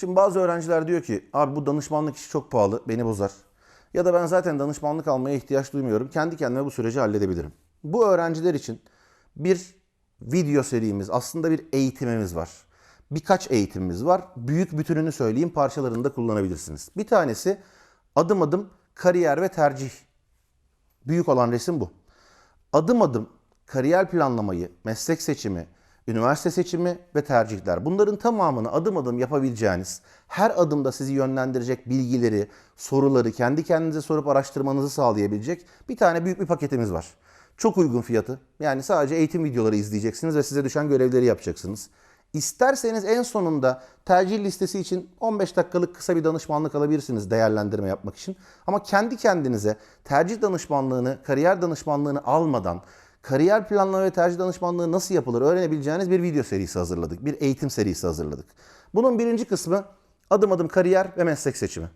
Şimdi bazı öğrenciler diyor ki abi bu danışmanlık işi çok pahalı beni bozar. Ya da ben zaten danışmanlık almaya ihtiyaç duymuyorum. Kendi kendime bu süreci halledebilirim. Bu öğrenciler için bir video serimiz aslında bir eğitimimiz var. Birkaç eğitimimiz var. Büyük bütününü söyleyeyim parçalarını da kullanabilirsiniz. Bir tanesi adım adım kariyer ve tercih. Büyük olan resim bu adım adım kariyer planlamayı, meslek seçimi, üniversite seçimi ve tercihler. Bunların tamamını adım adım yapabileceğiniz, her adımda sizi yönlendirecek bilgileri, soruları kendi kendinize sorup araştırmanızı sağlayabilecek bir tane büyük bir paketimiz var. Çok uygun fiyatı. Yani sadece eğitim videoları izleyeceksiniz ve size düşen görevleri yapacaksınız. İsterseniz en sonunda tercih listesi için 15 dakikalık kısa bir danışmanlık alabilirsiniz değerlendirme yapmak için. Ama kendi kendinize tercih danışmanlığını, kariyer danışmanlığını almadan kariyer planlama ve tercih danışmanlığı nasıl yapılır öğrenebileceğiniz bir video serisi hazırladık. Bir eğitim serisi hazırladık. Bunun birinci kısmı adım adım kariyer ve meslek seçimi.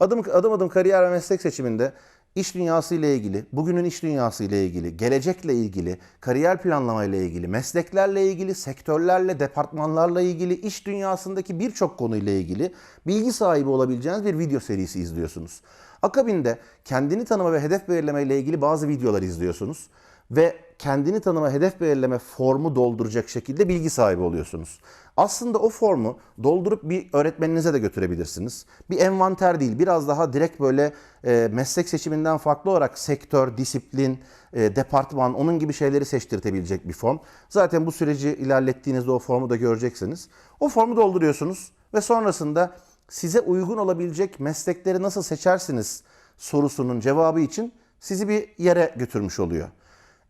Adım adım adım kariyer ve meslek seçiminde iş dünyası ile ilgili, bugünün iş dünyası ile ilgili, gelecekle ilgili, kariyer planlama ile ilgili, mesleklerle ilgili, sektörlerle, departmanlarla ilgili, iş dünyasındaki birçok konuyla ilgili bilgi sahibi olabileceğiniz bir video serisi izliyorsunuz. Akabinde kendini tanıma ve hedef belirleme ile ilgili bazı videolar izliyorsunuz ve kendini tanıma hedef belirleme formu dolduracak şekilde bilgi sahibi oluyorsunuz. Aslında o formu doldurup bir öğretmeninize de götürebilirsiniz. Bir envanter değil, biraz daha direkt böyle e, meslek seçiminden farklı olarak sektör, disiplin, e, departman, onun gibi şeyleri seçtirtebilecek bir form. Zaten bu süreci ilerlettiğinizde o formu da göreceksiniz. O formu dolduruyorsunuz ve sonrasında size uygun olabilecek meslekleri nasıl seçersiniz sorusunun cevabı için sizi bir yere götürmüş oluyor.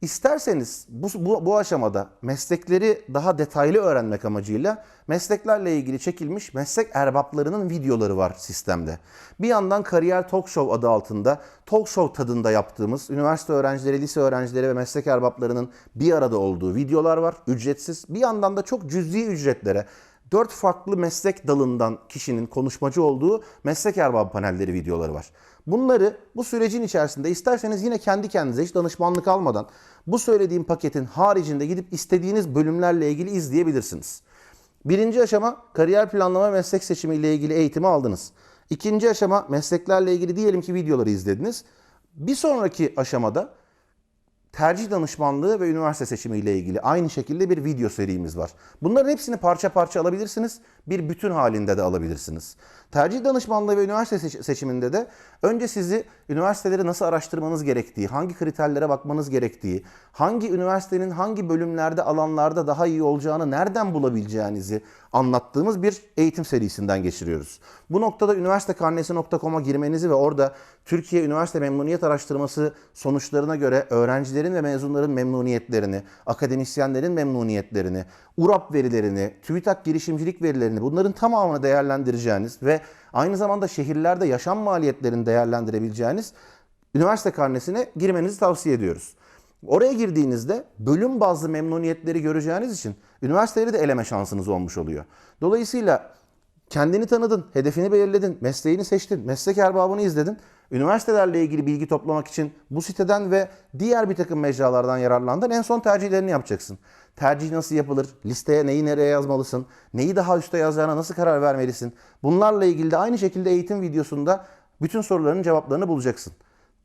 İsterseniz bu, bu, bu aşamada meslekleri daha detaylı öğrenmek amacıyla mesleklerle ilgili çekilmiş meslek erbaplarının videoları var sistemde. Bir yandan Kariyer Talk Show adı altında talk show tadında yaptığımız üniversite öğrencileri, lise öğrencileri ve meslek erbaplarının bir arada olduğu videolar var. Ücretsiz. Bir yandan da çok cüzi ücretlere dört farklı meslek dalından kişinin konuşmacı olduğu meslek erbabı panelleri videoları var. Bunları bu sürecin içerisinde isterseniz yine kendi kendinize hiç danışmanlık almadan bu söylediğim paketin haricinde gidip istediğiniz bölümlerle ilgili izleyebilirsiniz. Birinci aşama kariyer planlama meslek seçimi ile ilgili eğitimi aldınız. İkinci aşama mesleklerle ilgili diyelim ki videoları izlediniz. Bir sonraki aşamada tercih danışmanlığı ve üniversite seçimi ile ilgili aynı şekilde bir video serimiz var. Bunların hepsini parça parça alabilirsiniz. Bir bütün halinde de alabilirsiniz. Tercih danışmanlığı ve üniversite seç- seçiminde de önce sizi üniversiteleri nasıl araştırmanız gerektiği, hangi kriterlere bakmanız gerektiği, hangi üniversitenin hangi bölümlerde, alanlarda daha iyi olacağını nereden bulabileceğinizi anlattığımız bir eğitim serisinden geçiriyoruz. Bu noktada üniversitekarnesi.com'a girmenizi ve orada Türkiye Üniversite Memnuniyet Araştırması sonuçlarına göre öğrencilerin ve mezunların memnuniyetlerini, akademisyenlerin memnuniyetlerini, URAP verilerini, TÜBİTAK girişimcilik verilerini bunların tamamını değerlendireceğiniz ve aynı zamanda şehirlerde yaşam maliyetlerini değerlendirebileceğiniz üniversite karnesine girmenizi tavsiye ediyoruz. Oraya girdiğinizde bölüm bazlı memnuniyetleri göreceğiniz için üniversiteleri de eleme şansınız olmuş oluyor. Dolayısıyla kendini tanıdın, hedefini belirledin, mesleğini seçtin, meslek erbabını izledin. Üniversitelerle ilgili bilgi toplamak için bu siteden ve diğer bir takım mecralardan yararlandın. En son tercihlerini yapacaksın. Tercih nasıl yapılır? Listeye neyi nereye yazmalısın? Neyi daha üste yazacağına nasıl karar vermelisin? Bunlarla ilgili de aynı şekilde eğitim videosunda bütün soruların cevaplarını bulacaksın.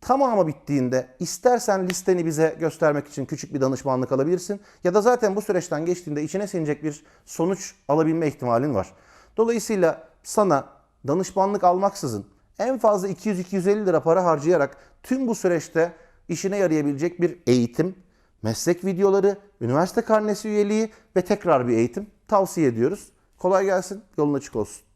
Tamamı bittiğinde istersen listeni bize göstermek için küçük bir danışmanlık alabilirsin ya da zaten bu süreçten geçtiğinde içine sinecek bir sonuç alabilme ihtimalin var. Dolayısıyla sana danışmanlık almaksızın en fazla 200-250 lira para harcayarak tüm bu süreçte işine yarayabilecek bir eğitim, meslek videoları, üniversite karnesi üyeliği ve tekrar bir eğitim tavsiye ediyoruz. Kolay gelsin, yolun açık olsun.